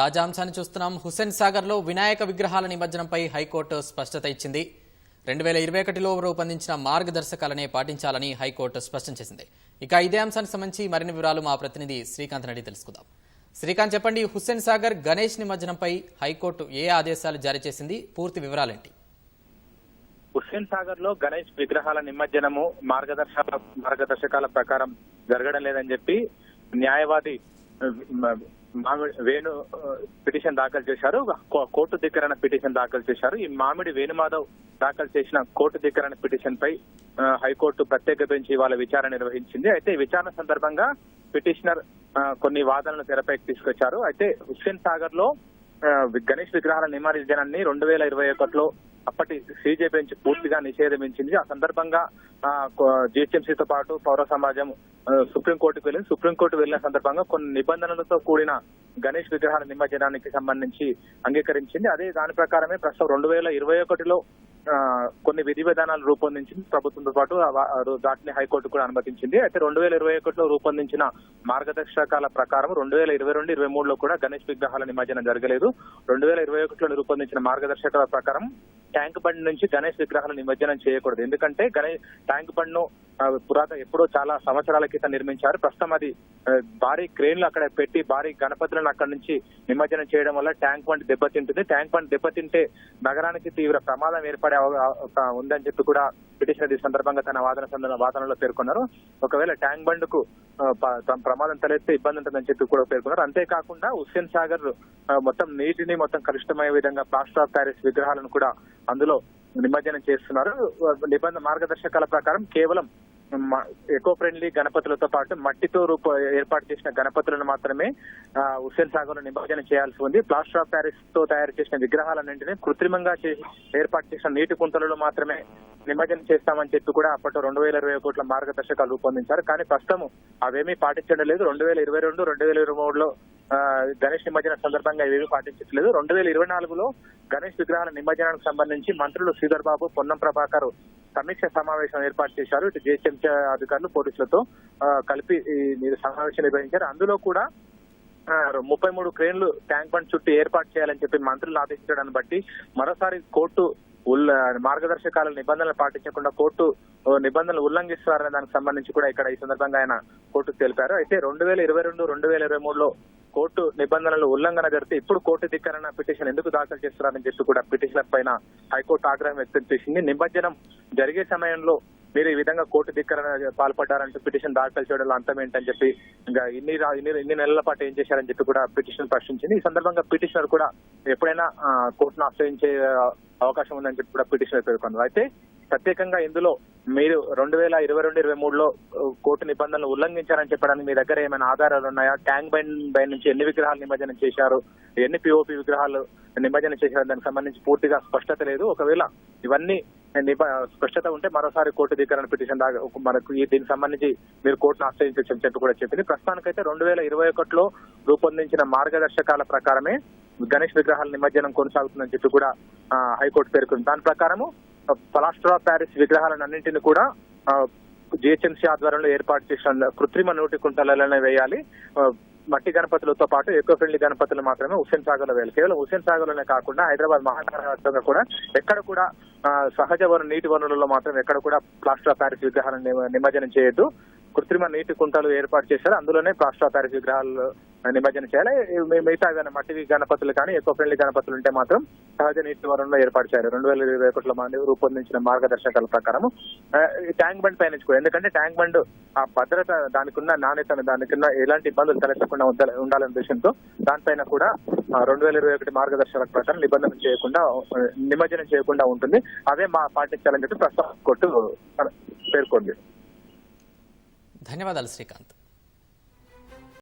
తాజా అంశాన్ని చూస్తున్నాం. హుస్సేన్ సాగర్లో వినాయక విగ్రహాల నిమజ్జనంపై హైకోర్టు స్పష్టత ఇచ్చింది. రెండు వేల ఇరవై ఒకటిలో రూపొందించిన మార్గదర్శకాలనే పాటించాలని హైకోర్టు స్పష్టం చేసింది. ఇక ఇదే అంశానికి సంబంధించి మరిన్ని వివరాలు మా ప్రతినిధి శ్రీకాంత్ రెడ్డి తెలుసుకుందాం. శ్రీకాంత్ చెప్పండి హుస్సేన్ సాగర్ గణేష్ నిమజ్జనంపై హైకోర్టు ఏ ఆదేశాలు జారీ చేసింది? పూర్తి వివరాలేంటి? హుస్సేన్ సాగర్లో గణేష్ విగ్రహాల నిమజ్జనము మార్గదర్శకాల మార్గదర్శకాల ప్రకారం జరగడం లేదని చెప్పి న్యాయవాది మామిడి వేణు పిటిషన్ దాఖలు చేశారు. కో- కోర్టు ధిక్కరణ పిటిషన్ దాఖలు చేశారు. ఈ మామిడి వేణుమాధవ్ దాఖలు చేసిన కోర్టు ధిక్కరణ పిటిషన్ పై హైకోర్టు ప్రత్యేక బెంచ్ ఇవాళ విచారణ నిర్వహించింది. అయితే విచారణ సందర్భంగా పిటిషనర్ కొన్ని వాదనలు తెరపైకి తీసుకొచ్చారు. అయితే హుస్సేన్ సాగర్లో గణేష్ విగ్రహాల నిమజ్జనాన్ని రెండు వేల ఇరవై ఒకటిలో అప్పటి సీజే బెంచ్ పూర్తిగా నిషేధించింది ఆ సందర్భంగా జిహెచ్ఎంసీతో పాటు పౌర సమాజం సుప్రీంకోర్టుకు వెళ్ళింది సుప్రీంకోర్టు వెళ్ళిన సందర్భంగా కొన్ని నిబంధనలతో కూడిన గణేష్ విగ్రహాల నిమజ్జనానికి సంబంధించి అంగీకరించింది. అదే దాని ప్రకారమే ప్రస్తుతం రెండు వేల ఇరవై ఒకటిలో కొన్ని విధి విధానాలు రూపొందించింది. ప్రభుత్వంతో పాటు దాటిని హైకోర్టు కూడా అనుమతించింది. అయితే రెండు వేల ఇరవై ఒకటిలో రూపొందించిన మార్గదర్శకాల ప్రకారం రెండు వేల ఇరవై రెండు ఇరవై మూడులో కూడా గణేష్ విగ్రహాల నిమజ్జనం జరగలేదు. రెండు వేల ఇరవై ఒకటిలో రూపొందించిన మార్గదర్శకాల ప్రకారం ట్యాంక్ బండ్ నుంచి గణేష్ విగ్రహాల నిమజ్జనం చేయకూడదు. ఎందుకంటే గణేష్ ట్యాంక్ బండ్ను పురాత ఎప్పుడో చాలా సంవత్సరాల క్రితం నిర్మించారు. ప్రస్తుతం అది భారీ క్రేన్లు అక్కడ పెట్టి భారీ గణపతులను అక్కడ నుంచి నిమజ్జనం చేయడం వల్ల ట్యాంక్ బండ్ దెబ్బతింటుంది. ట్యాంక్ బండ్ దెబ్బతింటే నగరానికి తీవ్ర ప్రమాదం ఏర్పడే ఉందని చెప్పి కూడా పిటిషనర్ ఈ సందర్భంగా తన వాదన వాదనలో పేర్కొన్నారు. ఒకవేళ ట్యాంక్ బండ్కు ప్రమాదం తలెత్తే ఇబ్బంది ఉంటుందని చెప్పి కూడా పేర్కొన్నారు. అంతేకాకుండా హుస్సేన్ సాగర్ మొత్తం నీటిని మొత్తం కలుషితమయ్యే విధంగా ప్లాస్టర్ ఆఫ్ ప్యారిస్ విగ్రహాలను కూడా అందులో నిమజ్జనం చేస్తున్నారు. నిబంధన మార్గదర్శకాల ప్రకారం కేవలం ఎకో ఫ్రెండ్లీ గణపతులతో పాటు మట్టితో రూప ఏర్పాటు చేసిన గణపతులను మాత్రమే ఆ, హుస్సేన్ సాగర్లో నిమజ్జనం చేయాల్సి ఉంది. ప్లాస్టర్ ఆఫ్ ప్యారిస్తో తయారు చేసిన విగ్రహాలన్నింటినీ కృత్రిమంగా ఏర్పాటు చేసిన నీటి కుంటలలో మాత్రమే నిమజ్జనం చేస్తామని చెప్పి కూడా అప్పట్లో రెండు వేల ఇరవై కోట్ల మార్గదర్శకాలు రూపొందించారు. కానీ ప్రస్తుతం అవేమీ పాటించడం లేదు. రెండు వేల ఇరవై రెండు రెండు వేల ఇరవై మూడులో గణేష్ నిమజ్జన సందర్భంగా ఇవేమీ పాటించట్లేదు. రెండు వేల ఇరవై నాలుగులో గణేష్ విగ్రహాల నిమజ్జనానికి సంబంధించి మంత్రులు శ్రీధర్ బాబు పొన్నం ప్రభాకర్ సమీక్ష సమావేశం ఏర్పాటు చేశారు. ఇటు జిహెచ్ఎంసీ అధికారులు పోలీసులతో కలిపి ఈ సమావేశం నిర్వహించారు. అందులో కూడా ముప్పై మూడు క్రేన్లు ట్యాంక్ బండ్ చుట్టూ ఏర్పాటు చేయాలని చెప్పి మంత్రులు ఆదేశించడాన్ని బట్టి మరోసారి కోర్టు ఉల్ల మార్గదర్శకాల నిబంధనలు పాటించకుండా కోర్టు నిబంధనలు ఉల్లంఘిస్తారనే దానికి సంబంధించి కూడా ఇక్కడ ఈ సందర్భంగా ఆయన కోర్టుకు తెలిపారు. అయితే రెండు వేల ఇరవై రెండు రెండు వేల ఇరవై మూడులో కోర్టు నిబంధనలు ఉల్లంఘన జరిగితే ఇప్పుడు కోర్టు ధిక్కరణ పిటిషన్ ఎందుకు దాఖలు చేస్తున్నారని చెప్పి కూడా పిటిషనర్ పైన హైకోర్టు ఆగ్రహం వ్యక్తం చేసింది. నిమజ్జనం జరిగే సమయంలో మీరు ఈ విధంగా కోర్టు ధిక్కరణ పాల్పడ్డారంటూ పిటిషన్ దాఖలు చేయడంలో అంతం ఏంటని చెప్పి ఇంకా ఇన్ని ఇన్ని ఇన్ని నెలల పాటు ఏం చేశారని చెప్పి కూడా పిటిషన్ ప్రశ్నించింది. ఈ సందర్భంగా పిటిషనర్ కూడా ఎప్పుడైనా కోర్టును ఆశ్రయించే అవకాశం ఉందని చెప్పి కూడా పిటిషనర్ పేర్కొన్నారు. అయితే ప్రత్యేకంగా ఇందులో మీరు రెండు వేల ఇరవై రెండు ఇరవై మూడులో కోర్టు నిబంధనలు ఉల్లంఘించారని చెప్పడానికి మీ దగ్గర ఏమైనా ఆధారాలు ఉన్నాయా? ట్యాంక్ బైన్ బై నుంచి ఎన్ని విగ్రహాలు నిమజ్జనం చేశారు? ఎన్ని పిఓపి విగ్రహాలు నిమజ్జనం చేశారు? దానికి సంబంధించి పూర్తిగా స్పష్టత లేదు. ఒకవేళ ఇవన్నీ స్పష్టత ఉంటే మరోసారి కోర్టు ధిక్కరణ పిటిషన్ దాకా మనకు ఈ దీనికి సంబంధించి మీరు కోర్టును ఆశ్రయించవచ్చు అని చెప్పి కూడా చెప్పింది. ప్రస్తుతానికైతే రెండు వేల ఇరవై ఒకటిలో రూపొందించిన మార్గదర్శకాల ప్రకారమే గణేష్ విగ్రహాల నిమజ్జనం కొనసాగుతుందని చెప్పి కూడా హైకోర్టు పేర్కొంది. దాని ప్రకారము పలాస్ట్రా ఆఫ్ ప్యారిస్ విగ్రహాలన్నింటినీ కూడా జిహెచ్ఎంసీ ఆధ్వర్యంలో ఏర్పాటు చేసిన కృత్రిమ నోటి కుంటలలోనే వేయాలి. మట్టి గణపతులతో పాటు ఎకో ఫ్రెండ్లీ గణపతులు మాత్రమే హుస్సేన్ సాగర్లో వేయాలి. కేవలం హుస్సేన్ సాగర్లోనే కాకుండా హైదరాబాద్ మహానగర వ్యాప్తంగా కూడా ఎక్కడ కూడా సహజ వనరు నీటి వనరులలో మాత్రం ఎక్కడ కూడా ప్లాస్టర్ ఆఫ్ ప్యారిస్ విగ్రహాలను నిమ- నిమజ్జనం చేయొద్దు. కృత్రిమ నీటి కుంటలు ఏర్పాటు చేశారు. అందులోనే ప్లాస్టర్ ఆఫ్ ప్యారిస్ విగ్రహాలు నిమజ్జనం చేయాలి. మిగతా ఏదైనా మట్టి గణపతులు కానీ ఎక్కువ ఫ్రెండ్లీ గణపతులు ఉంటే మాత్రం సహజ నీటి వనరులో ఏర్పాటు చేయాలి. రెండు వేల ఇరవై ఒకటిలో మంది రూపొందించిన మార్గదర్శకాల ప్రకారం ఈ ట్యాంక్ బండ్ పైన ఎందుకంటే ట్యాంక్ బండ్ ఆ భద్రత దానికున్న నాణ్యత నాణ్యతను ఎలాంటి ఇబ్బందులు తలెత్తకుండా ఉండాల- ఉండాలనే ఉద్దేశంతో దానిపైన కూడా రెండు వేల ఇరవై ఒకటి మార్గదర్శకాల ప్రకారం నిబంధన చేయకుండా నిమజ్జనం చేయకుండా ఉంటుంది. అదే మా పాటించాలని చెప్పి ప్రస్తుతం కోర్టు పేర్కొంది. ధన్యవాదాలు శ్రీకాంత్.